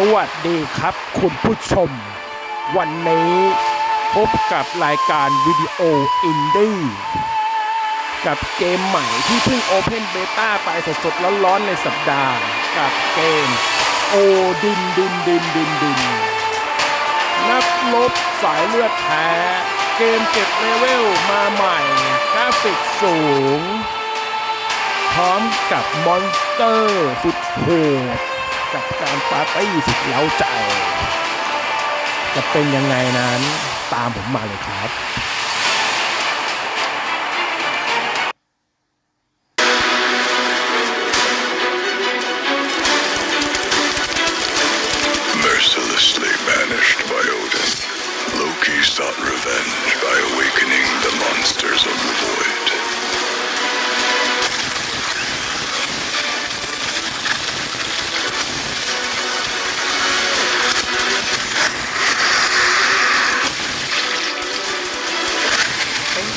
สวัสดีครับคุณผู้ชม วันนี้พบกับรายการวิดีโออินดี้กับเกมใหม่ที่เพิ่งโอเพนเบต้าไปสดๆร้อนๆในสัปดาห์ กับเกมโอดินดินดินดินดินนักลบสายเลือดแท้ เกมเก็บเลเวลมาใหม่กราฟิกสูง พร้อมกับมอนสเตอร์สุดโหด กับการปาร์ตี้สุดเล้าใจ จะเป็นยังไงนั้นตามผมมาเลยครับ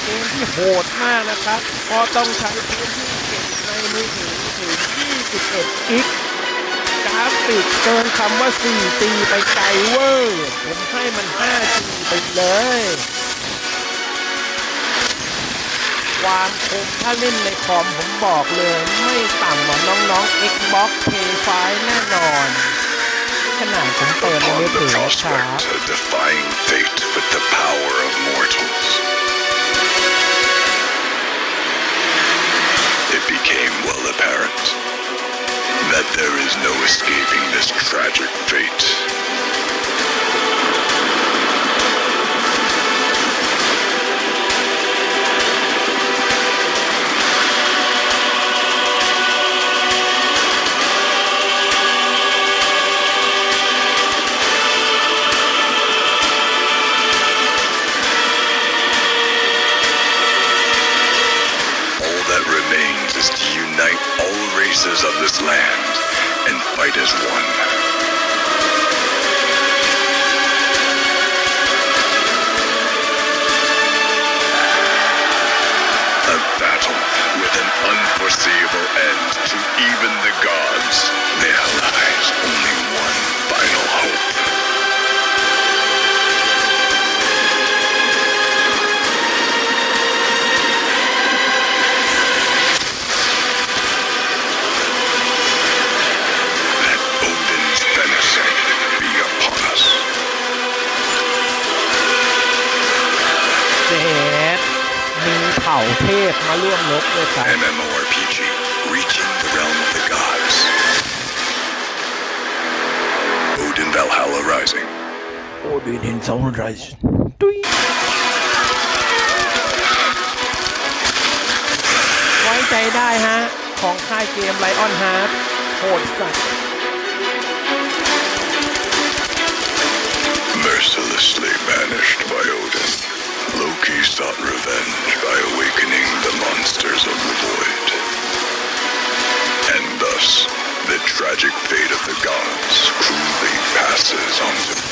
เกมที่โหดมากนะครับเพราะต้องใช้พื้นที่เก็บในมือถือถึง 21 กิกกราฟิกเกินคำว่า4ตีไปไกลเวอร์ผมให้มัน 5G ไปเลย ความคมถ้าเล่นในคอมผมบอกเลย ไม่ต่ำกว่าน้องๆ Xbox P5 แน่นอนขนาดผมเปิดใน Upon มือ the ถือครับ apparent that there is no escaping this tragic fate. Fight as one. A battle with an unforeseeable end to even the gods. ผ่าเทพมาร่วมรบด้วยกัน MMORPG, reaching the realm of the gods. Odin Valhalla Rising. โอดินเห็นเสาไรตุยไว้ใจได้ฮะ ของค่ายเกมไลออนฮาร์ดโหดสัตว์ Mercilessly banished by Odin, Loki sought revenge tragic fate of the gods cruelly passes on to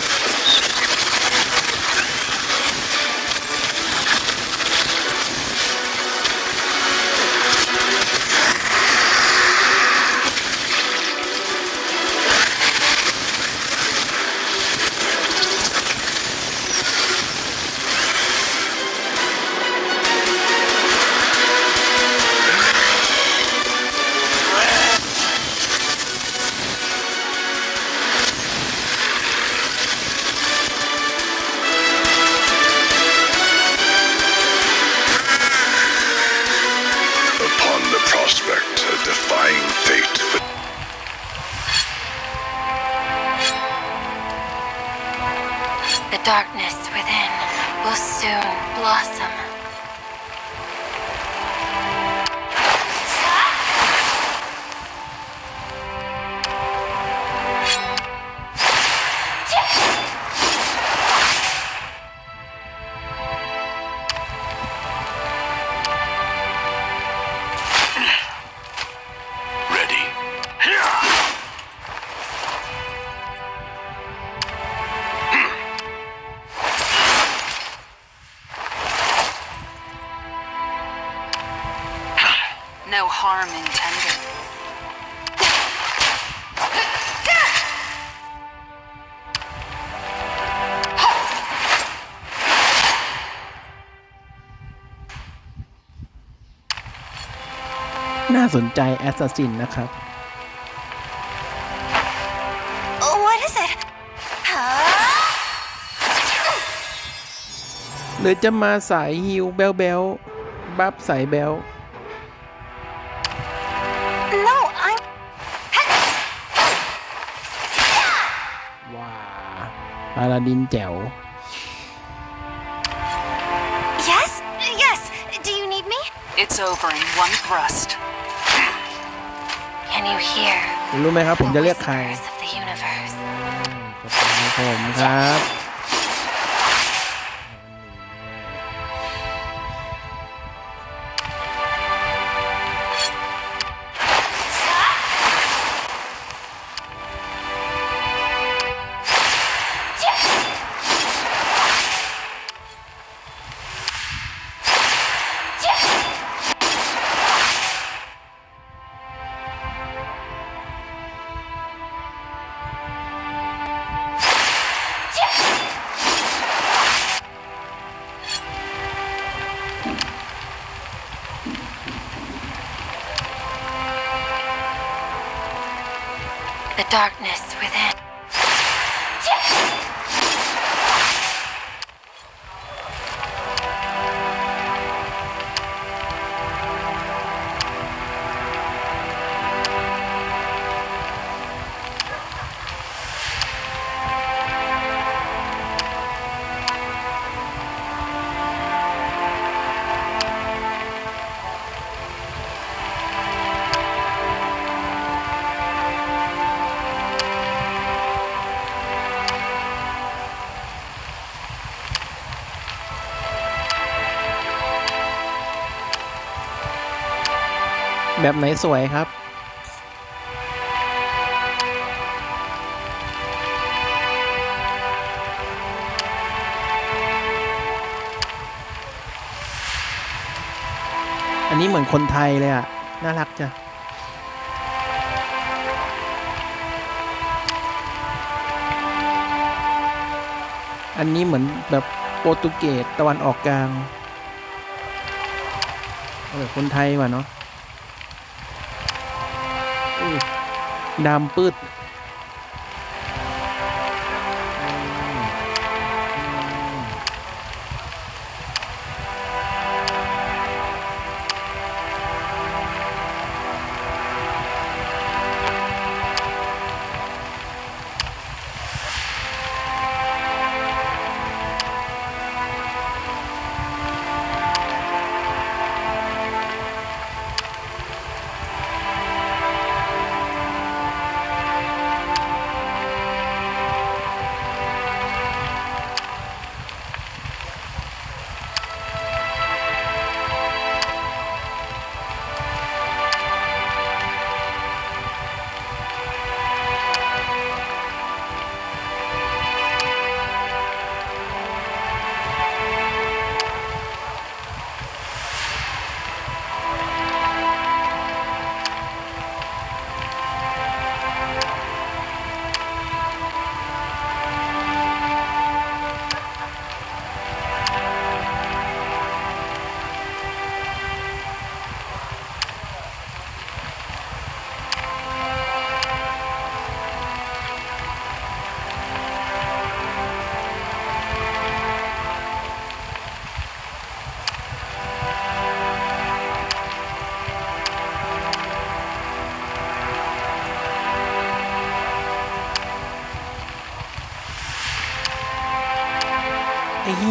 harm intended. What is it? หรือจะมาสายฮิวแบลแบลบับสายแบล ปาลาดินแจ๋ว Yes? Yes. Do you need me? It's over in one thrust. Can you hear คุณรู้ไหมครับ ผม the จะเรียกใคร whispers of the universe? ผมครับ darkness within. แบบไหนสวยครับ อันนี้เหมือนคนไทยเลยอะ น่ารักจ้ะอันนี้เหมือนแบบโปรตุเกสตะวันออกกลางเอาแบบคนไทยว่ะเนาะ ดำปืด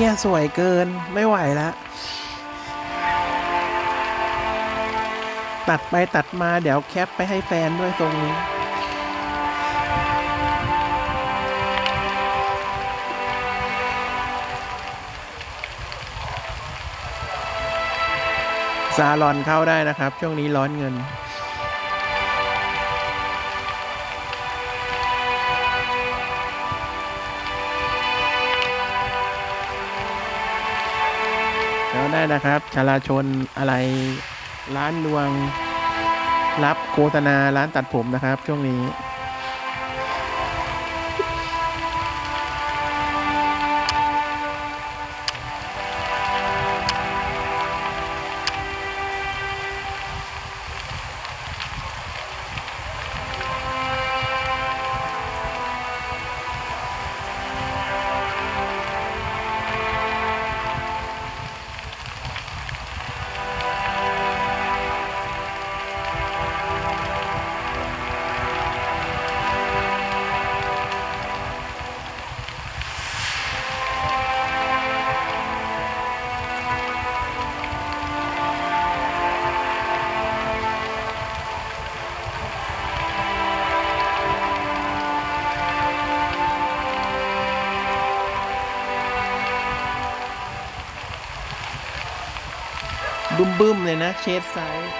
ยสวยเกินไม่ไหวและตัดไปตัดมาเดี๋ยวแคปไปให้แฟนด้วยตรงนี้ ซาลอนเข้าได้นะครับ ช่วงนี้ร้อนเงิน แล้วได้นะครับชาลาชนอะไรร้านดวง รับโฆษณาร้านตัดผมนะครับ ช่วงนี้ บึ้มบึ้มๆเลยนะ เชฟไซส์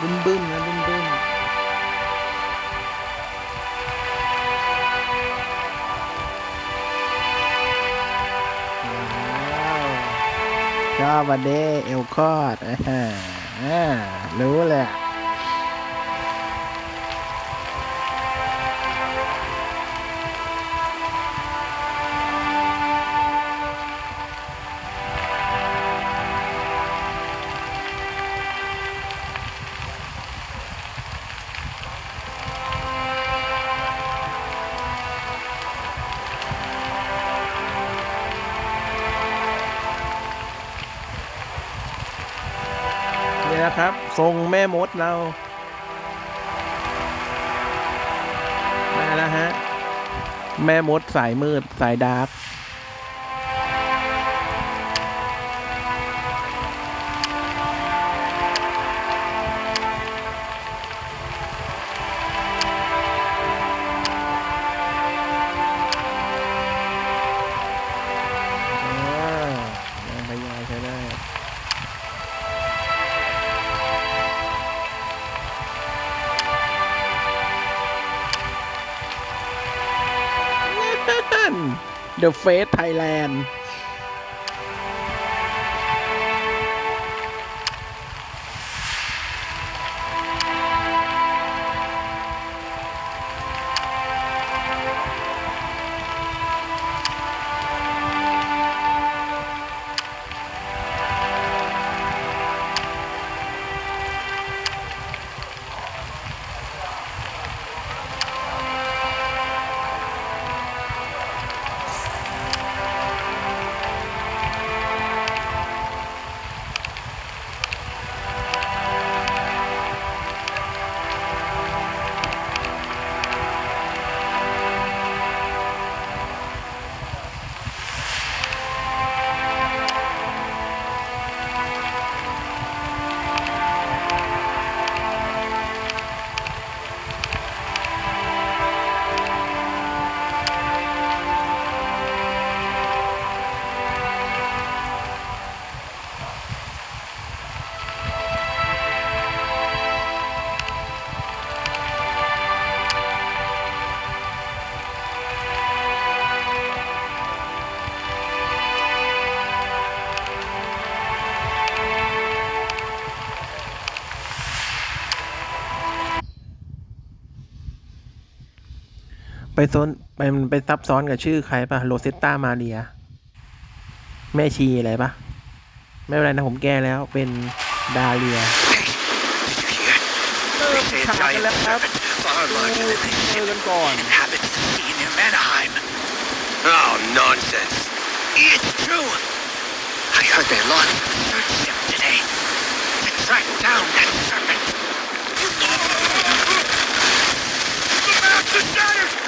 บึ้มบึ้มๆนะบึ้มบึ้มว้าวชอบวันเดเอลคอดอ่าฮะอ่ารู้เลย ทรงแม่มดเรามาแล้วฮะ แม่มดสายมืดสายดาร์ก The Face Thailand ไปซ้อนไปมันไปซับซ้อนกับชื่อใครปะโรเซตตามาเรีย แม่ชีอะไรปะไม่เป็นไรนะผมแก้แล้วเป็นดาเลีย They say a Come on, giant left, left. serpent far larger than this เจอ ship กันก่อน inhabits the sea near Manaheim. Oh, nonsense. It's true. I heard they launched a search ship today to track down that serpent. The mast is shattered!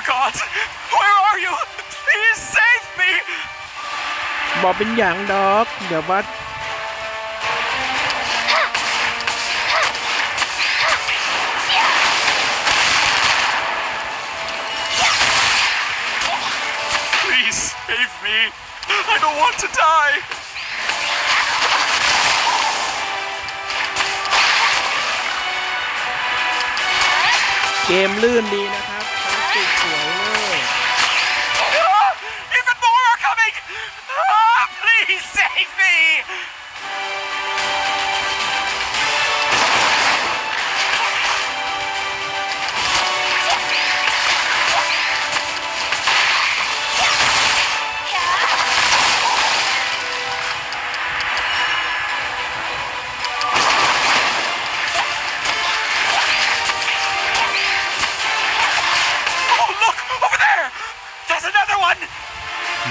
dear God! Where are you? Please save me! บอกเป็นอย่างดอก เดี๋ยววัด Please save me! I don't want to die! เกมลื่นดีนะครับ กรา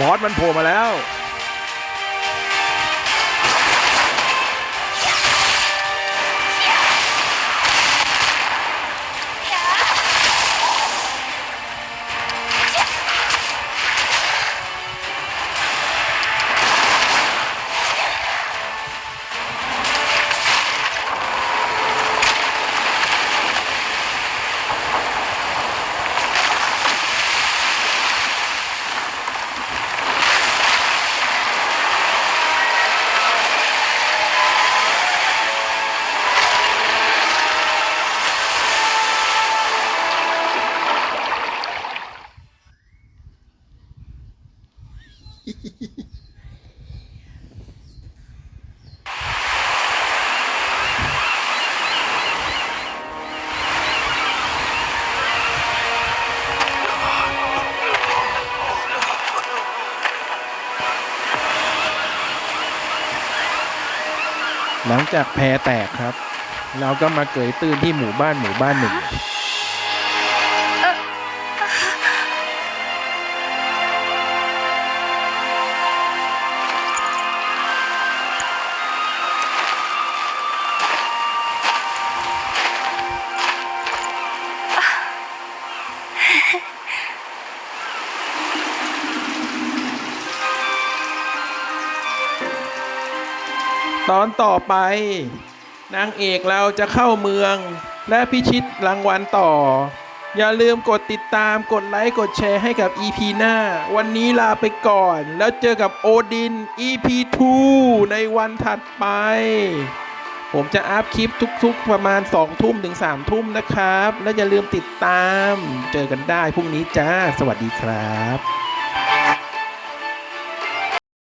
อสมันโผล่มาแล้ว หลังจากแพแตกครับ เราก็มาเกยตื้นที่หมู่บ้านหมู่บ้านหนึ่ง ตอนต่อไป นางเอกเราจะเข้าเมืองและพิชิตรางวัลต่อ อย่าลืมกดติดตามกดไลค์ กดแชร์ให้กับ EP หน้า วันนี้ลาไปก่อน แล้วเจอกับโอดิน EP 2 ในวันถัดไป ผมจะอัพคลิปทุกๆ ประมาณ 2 ทุ่มถึง 3 ทุ่มนะครับ และอย่าลืมติดตาม เจอกันได้พรุ่งนี้จ้า สวัสดีครับ